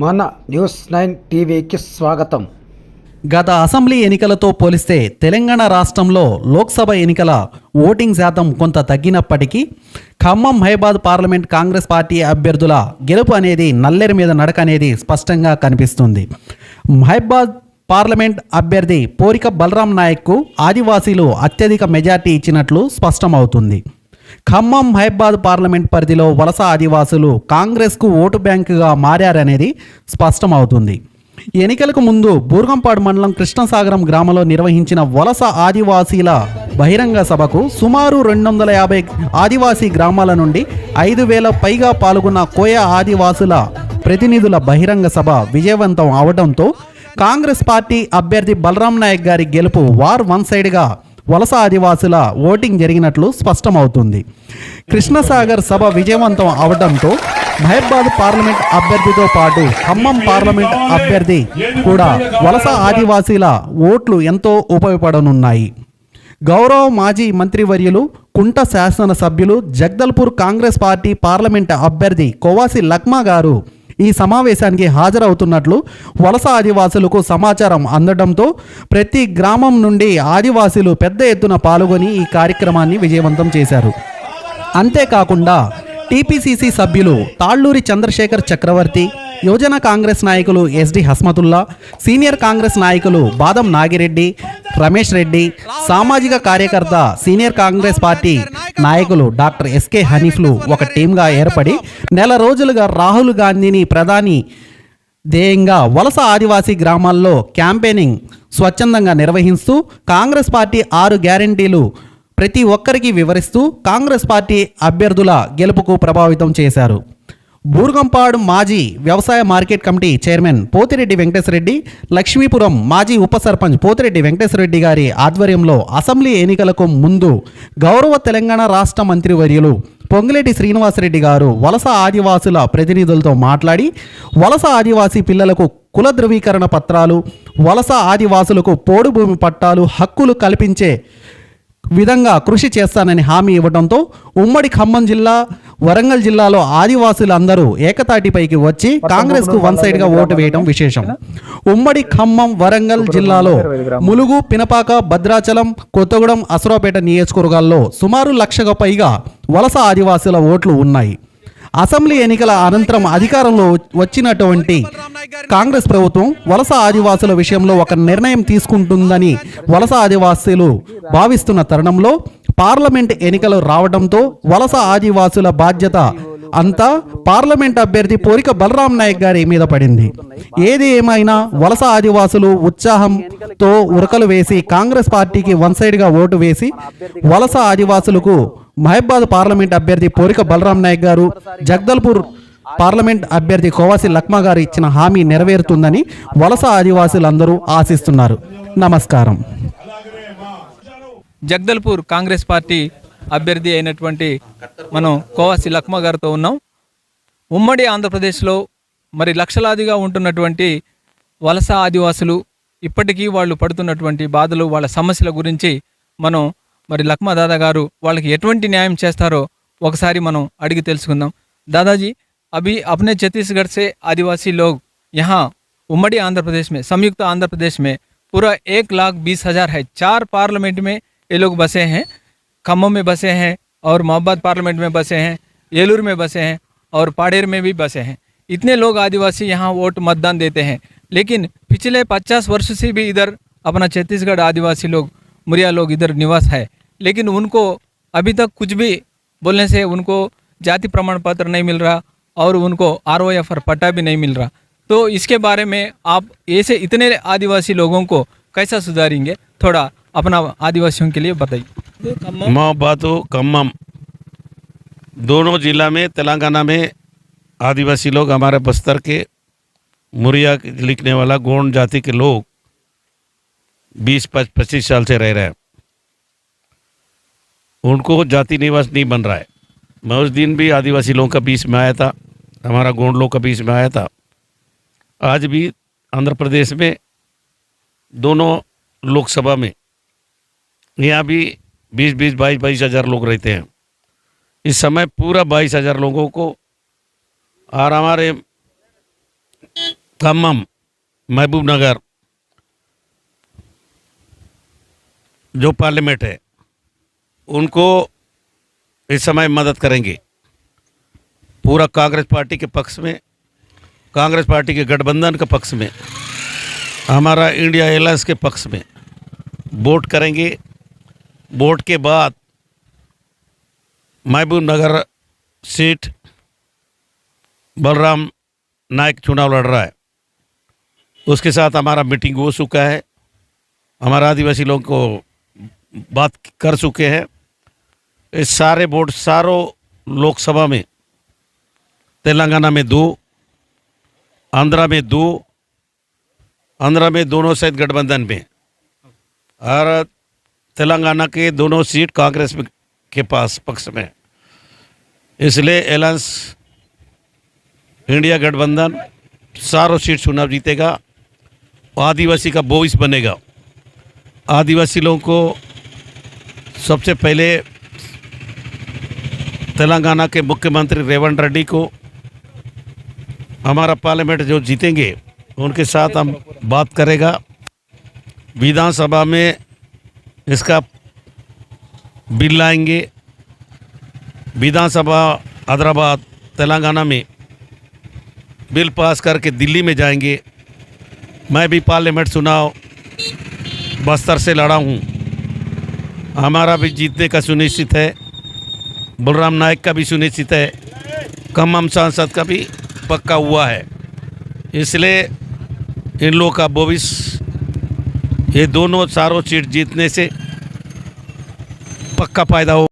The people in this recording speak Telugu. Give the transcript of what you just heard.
మన న్యూస్ నైన్ టీవీకి స్వాగతం. గత అసెంబ్లీ ఎన్నికలతో పోలిస్తే తెలంగాణ రాష్ట్రంలో లోక్సభ ఎన్నికల ఓటింగ్ శాతం కొంత తగ్గినప్పటికీ ఖమ్మం హైబాద్ పార్లమెంట్ కాంగ్రెస్ పార్టీ అభ్యర్థుల గెలుపు అనేది నల్లేరు మీద నడక అనేది స్పష్టంగా కనిపిస్తుంది. హైబాద్ పార్లమెంట్ అభ్యర్థి పోరిక బలరాం నాయక్కు ఆదివాసీలు అత్యధిక మెజార్టీ ఇచ్చినట్లు స్పష్టమవుతుంది. ఖమ్మం హైబాద్ పార్లమెంట్ పరిధిలో వలస ఆదివాసులు కాంగ్రెస్కు ఓటు బ్యాంకుగా మారారనేది స్పష్టమవుతుంది. ఎన్నికలకు ముందు బూర్గంపాడు మండలం కృష్ణసాగరం గ్రామంలో నిర్వహించిన వలస ఆదివాసీల బహిరంగ సభకు సుమారు రెండు వందల యాభై ఆదివాసీ గ్రామాల నుండి ఐదు వేల పైగా పాల్గొన్న కోయ ఆదివాసుల ప్రతినిధుల బహిరంగ సభ విజయవంతం అవడంతో కాంగ్రెస్ పార్టీ అభ్యర్థి బలరాం నాయక్ గారి గెలుపు వార్ వన్ సైడ్గా వలస ఆదివాసుల ఓటింగ్ జరిగినట్లు స్పష్టమవుతుంది. కృష్ణసాగర్ సభ విజయవంతం అవడంతో మహబాద్ పార్లమెంట్ అభ్యర్థితో పాటు ఖమ్మం పార్లమెంట్ అభ్యర్థి కూడా వలస ఆదివాసీల ఓట్లు ఎంతో ఉపయోగపడనున్నాయి. గౌరవ మాజీ మంత్రివర్యులు కుంట శాసనసభ్యులు జగ్దల్పూర్ కాంగ్రెస్ పార్టీ పార్లమెంట్ అభ్యర్థి కోవాసి లక్మా గారు ఈ సమావేశానికి హాజరవుతున్నట్లు వలస ఆదివాసులకు సమాచారం అందడంతో ప్రతి గ్రామం నుండి ఆదివాసీలు పెద్ద ఎత్తున పాల్గొని ఈ కార్యక్రమాన్ని విజయవంతం చేశారు. అంతేకాకుండా టీపీసీసీ సభ్యులు తాళ్ళూరి చంద్రశేఖర్ చక్రవర్తి యువజన కాంగ్రెస్ నాయకులు ఎస్డి హస్మతుల్లా సీనియర్ కాంగ్రెస్ నాయకులు బాదం నాగిరెడ్డి రమేష్ రెడ్డి సామాజిక కార్యకర్త సీనియర్ కాంగ్రెస్ పార్టీ నాయకులు డాక్టర్ ఎస్కే హనీఫ్లు ఒక టీంగా ఏర్పడి నెల రోజులుగా రాహుల్ గాంధీని ప్రధాని ధ్యేయంగా వలస ఆదివాసీ గ్రామాల్లో క్యాంపెయినింగ్ స్వచ్ఛందంగా నిర్వహిస్తూ కాంగ్రెస్ పార్టీ ఆరు గ్యారంటీలు ప్రతి ఒక్కరికి వివరిస్తూ కాంగ్రెస్ పార్టీ అభ్యర్థుల గెలుపుకు ప్రభావితం చేశారు. బూర్గంపాడు మాజీ వ్యవసాయ market committee chairman Pothireddy Venkateswara Reddy Lakshmipuram మాజీ ఉప సర్పంచ్ పోతిరెడ్డి వెంకటేశ్వరరెడ్డి గారి ఆధ్వర్యంలో అసెంబ్లీ ఎన్నికలకు ముందు గౌరవ తెలంగాణ రాష్ట్ర మంత్రివర్యులు పొంగులేటి శ్రీనివాసరెడ్డి గారు వలస ఆదివాసుల ప్రతినిధులతో మాట్లాడి వలస ఆదివాసీ పిల్లలకు కుల ధృవీకరణ పత్రాలు వలస ఆదివాసులకు పోడు భూమి పట్టాలు హక్కులు కల్పించే విధంగా కృషి చేస్తానని హామీ ఇవ్వడంతో ఉమ్మడి ఖమ్మం జిల్లా వరంగల్ జిల్లాలో ఆదివాసులందరూ ఏకతాటిపైకి వచ్చి కాంగ్రెస్కు వన్ సైడ్గా ఓటు వేయడం విశేషం. ఉమ్మడి ఖమ్మం వరంగల్ జిల్లాలో ములుగు పినపాక భద్రాచలం కొత్తగూడెం అసరాపేట నియోజకవర్గాల్లో సుమారు లక్షకు పైగా వలస ఆదివాసుల ఓట్లు ఉన్నాయి. అసెంబ్లీ ఎన్నికల అనంతరం అధికారంలో వచ్చినటువంటి కాంగ్రెస్ ప్రభుత్వం వలస ఆదివాసుల విషయంలో ఒక నిర్ణయం తీసుకుంటుందని వలస ఆదివాసులు భావిస్తున్న తరుణంలో పార్లమెంట్ ఎన్నికలు రావడంతో వలస ఆదివాసుల బాధ్యత అంతా పార్లమెంట్ అభ్యర్థి పోరిక బలరాం నాయక్ గారి మీద పడింది. ఏది ఏమైనా వలస ఆదివాసులు ఉత్సాహంతో ఉరకలు వేసి కాంగ్రెస్ పార్టీకి వన్ సైడ్గా ఓటు వేసి వలస ఆదివాసులకు మహబాద్ పార్లమెంట్ అభ్యర్థి పోరిక బలరాం నాయక్ గారు జగదల్పూర్ పార్లమెంట్ అభ్యర్థి కోవాసి లక్మా గారు ఇచ్చిన హామీ నెరవేరుతుందని వలస ఆదివాసులందరూ ఆశిస్తున్నారు. నమస్కారం. జగదల్పూర్ కాంగ్రెస్ పార్టీ అభ్యర్థి అయినటువంటి మనం కోవాసి లక్మా గారితో ఉన్నాం. ఉమ్మడి ఆంధ్రప్రదేశ్లో మరి లక్షలాదిగా ఉంటున్నటువంటి వలస ఆదివాసులు ఇప్పటికీ వాళ్ళు పడుతున్నటువంటి బాధలు వాళ్ళ సమస్యల గురించి మనం మరి లక్మా దాదా గారు వాళ్ళకి ఎటువంటి న్యాయం చేస్తారో ఒకసారి మనం అడిగి తెలుసుకుందాం. దాదాజీ अभी अपने छत्तीसगढ़ से आदिवासी लोग यहाँ उमड़ी आंध्र प्रदेश में, संयुक्त आंध्र प्रदेश में पूरा एक लाख बीस हज़ार है। चार पार्लियामेंट में ये लोग बसे हैं खम्भम में बसे हैं और मोहब्बत पार्लियामेंट में बसे हैं, येलूर में बसे हैं और पाडेर में भी बसे हैं। इतने लोग आदिवासी यहाँ वोट मतदान देते हैं, लेकिन पिछले पचास वर्ष से भी इधर अपना छत्तीसगढ़ आदिवासी लोग, मुरिया लोग इधर निवास है। लेकिन उनको अभी तक कुछ भी बोलने से उनको जाति प्रमाण पत्र नहीं मिल रहा और उनको आर ओ एफ़ पट्टा भी नहीं मिल रहा। तो इसके बारे में आप ऐसे इतने आदिवासी लोगों को कैसा सुधारेंगे? थोड़ा अपना आदिवासियों के लिए बताइए। मोहब्बत कम्मम। दोनों जिला में, तेलंगाना में आदिवासी लोग हमारे बस्तर के मुरिया लिखने वाला गोंड जाति के लोग बीस पच्चीस साल से रह रहे हैं। उनको जाति निवास नहीं बन रहा है। मैं उस दिन भी आदिवासी लोगों का बीच में आया था, हमारा गोंड लोग का बीच में आया था। आज भी आंध्र प्रदेश में, दोनों लोकसभा में, यहाँ भी बीस बीस बाईस बाईस हज़ार लोग रहते हैं। इस समय पूरा बाईस हज़ार लोगों को और हमारे खम्मम महबूब नगर जो पार्लियामेंट है, उनको इस समय मदद करेंगे। पूरा कांग्रेस पार्टी के पक्ष में, कांग्रेस पार्टी के गठबंधन के पक्ष में, हमारा इंडिया एलायंस के पक्ष में वोट करेंगे। वोट के बाद महबूब नगर सीट बलराम नायक चुनाव लड़ रहा है। उसके साथ हमारा मीटिंग हो चुका है। हमारा आदिवासी लोगों को बात कर चुके हैं। इस सारे वोट सारों लोकसभा में, तेलंगाना में दो, आंध्रा में दो, आंध्रा में दोनों सहित गठबंधन में, और तेलंगाना के दोनों सीट कांग्रेस के पास पक्ष में। इसलिए एलायंस इंडिया गठबंधन सारों सीट चुनाव जीतेगा, आदिवासी का भविष्य बनेगा। आदिवासी लोगों को सबसे पहले तेलंगाना के मुख्यमंत्री रेवंत रेड्डी को हमारा पार्लियामेंट जो जीतेंगे, उनके साथ हम बात करेगा। विधानसभा में इसका बिल लाएँगे। विधानसभा हैदराबाद, तेलंगाना में बिल पास करके दिल्ली में जाएँगे। मैं भी पार्लियामेंट चुनाव बस्तर से लड़ा हूँ। हमारा भी जीतने का सुनिश्चित है। बलराम नायक का भी सुनिश्चित है। कम हम सांसद का भी पक्का हुआ है। इसलिए इन लोगों का भविष्य, ये दोनों चारों सीट जीतने से पक्का फ़ायदा हो।